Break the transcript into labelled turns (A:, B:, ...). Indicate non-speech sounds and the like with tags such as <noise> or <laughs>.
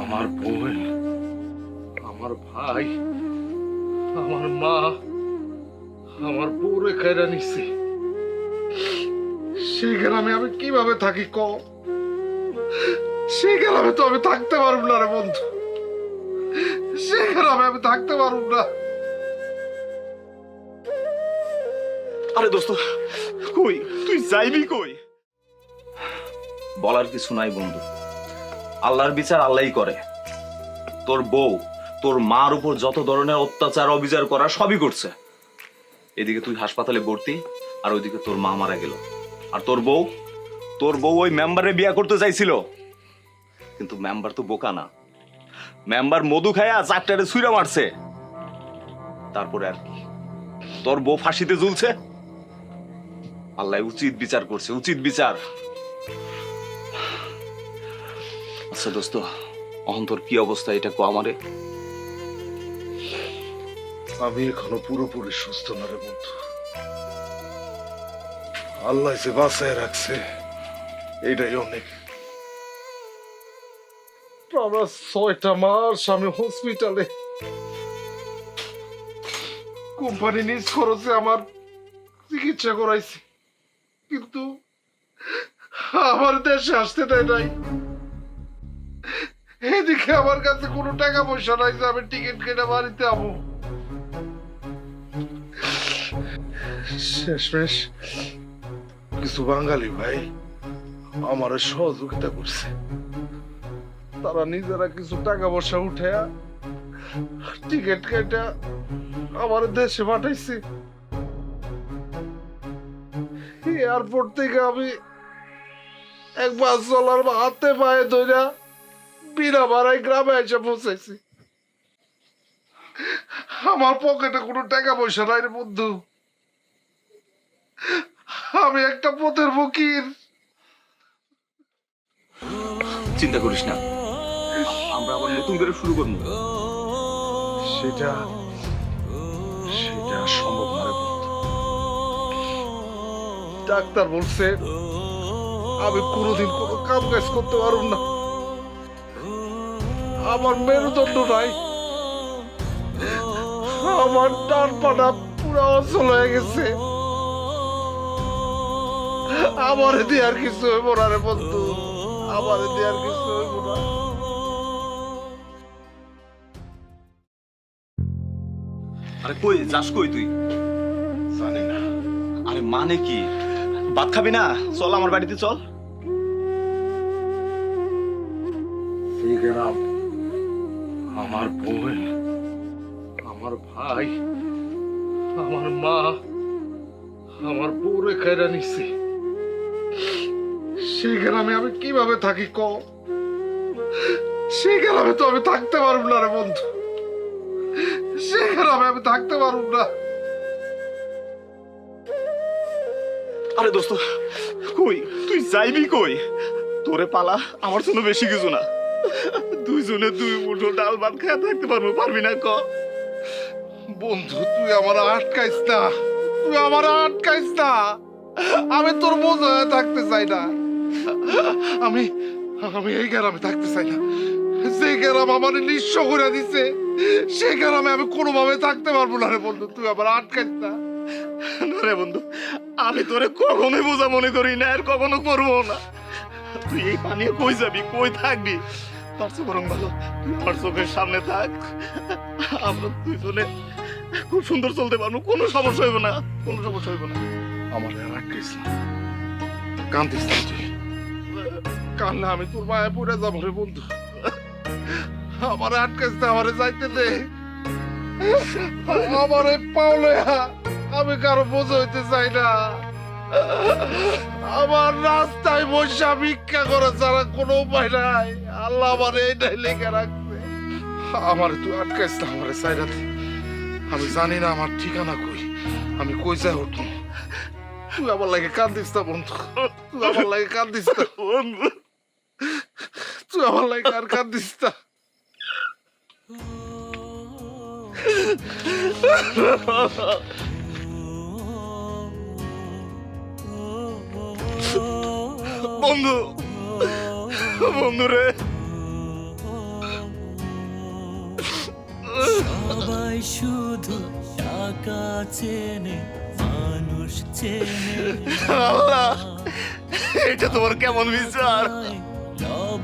A: আমার বোন, আমার ভাই, আমার মা, আমার বউরে খাইরা নিছে। সেই গ্রামে আমি কীভাবে থাকি ক? সেই গ্রামে তো আমি থাকতে পারব না রে বন্ধু। সেই গ্রামে আমি থাকতে পারব না।
B: আরে দোস্ত, কই? তুই যাইবি কই? বলার কিছু নাই বন্ধু। আল্লাহর বিচার আল্লাহই করে। তোর বউ, তোর মার উপর যত ধরনের অত্যাচার, অবিচার করা সবই করছে। এদিকে তুই হাসপাতালে ভর্তি, আর ওইদিকে তোর মা মারা গেল। আর তোর বউ তোর বউ ওই মেম্বারে বিয়া করতে চাইছিল। কিন্তু মেম্বার তো বোকা না। মেম্বার মধু খায়া চারটারে ছুঁড়া মারছে। তারপরে আর কি। তোর বউ ফাঁসিতে ঝুলছে। আল্লাহ উচিত বিচার করছে, উচিত বিচার। আচ্ছা দোস্ত, অহন্তর কি অবস্থা এটা কো আমারে?
A: আমি এখনও পুরোপুরি সুস্থ না রে বন্ধু। আল্লাহ যে বাঁচায় রাখছে, এইটাই অনেক। আমরা ছয়টা মাস আমি হসপিটালে কোম্পানি নিজ খরচে আমার চিকিৎসা করাইছি। কিন্তু আমার দেশে আসতে দেয় নাই। এদিকে আমার কাছে কোনো টাকা পয়সা নাই যে আমি টিকিট কেটে বাড়িতে আমো শেষমেশ কিছু বাঙালি ভাই আমার সহযোগিতা করছে। তারা নিজেরা কিছু টাকা পয়সা উঠে টিকিট কেটে আমার দেশে পাঠাইছে। এয়ারপোর্ট থেকে আমি একবার চলার হাতে পায়ে ধইরা বিনা ভাড়ায় গ্রামে এসে পৌঁছাইছি আমার পকেটে কোনো টাকা পয়সা নাই রে বন্ধু। আমি একটা পথের ফকির।
B: চিন্তা করিস না। আমরা আবার নতুন করে শুরু করব।
A: সেটা সেটা সম্ভব নয় ডাক্তার বলছে আমি কোনোদিন কোনো কাম কাজ করতে পারব না। আমার মেরুদণ্ড নাই। আমার ডান পাটা পুরো অচল হয়ে গেছে। আমার দিয়ে আর কিছু হইব না রে বন্ধু। আমার দিয়ে আর কিছু হইব না।
B: আরে কই যাস কই তুই?
A: জানি না।
B: আরে মানে কি? ভাত খাবি না? চল আমার বাড়িতে চল।
A: এই গ্রাম। আমার বোন, আমার ভাই, আমার মা, আমার বউরে খাইরা নিছে। সেই গ্রামে আমি কীভাবে থাকি ক? সেই গ্রামে তো আমি থাকতে পারব না রে বন্ধু। সেই গ্রামে আমি থাকতে পারব না।
B: আরে দোস্ত, কই? তুই যাইবি কই? তোরে পালা, আমার জন্য বেশি কিছু না। দুইজনে দুই মুঠো ডাল ভাত খেয়ে থাকতে পারব পারবি না ক?
A: বন্ধু তুই আমার আটকাইস না। তুই আমার আটকাইস না। আমি তোর বোঝা থাকতে চাই না। আমি আমি এই গ্রামে থাকতে চাই না। যে গ্রাম আমার নিঃস্ব করে দিছে সেই গ্রামে আমি কোনোভাবে থাকতে পারব না রে বন্ধু তুই আমার আটকাইস না।
B: না রে বন্ধু আমি তোরে কখনোই বোঝা মনে করি না আর কখনো করব না। তুই এই পানি কই যাবি? কই থাকবি? তার চেয়ে বরং ভালো, তুই আমার চোখের সামনে থাক। আমরা দুইজনে খুব সুন্দর চলতে পারব, কোনো সমস্যা হইব না, কোনো সমস্যা হইব না।
A: আমার আটকাইস না কান্দিস না তুই। কান্না আমি তোর মায়ে পড়ে যাব রে বন্ধু। আমার আটকাইস আমারে যাইতে দে। আমার এই পাওলে আমি কারও বোঝা হইতে চাই না। আমার রাস্তায় বসে ভিক্ষা করে ছাড়া কোনো উপায় নাই। আল্লাহ আমার এইটাই লেখে রাখছে। আমার তুই আটকাইস না আমার সাইডাতে আমি জানি না আমার ঠিকানা কই। আমি কই যাই উঠবো তুই আমার লাগে কান্দিস না বন্ধু। তুই আমার লাগে কান্দিস না।
B: বন্ধু।
A: তুই আমার লাগে আর কান্দিস না। <laughs>
B: বন্ধু বন্ধু রে
C: সবাই শুধু টাকা চেনে মানুষ চেনে।
B: আল্লাহ এটা তোমার কেমন বিচার?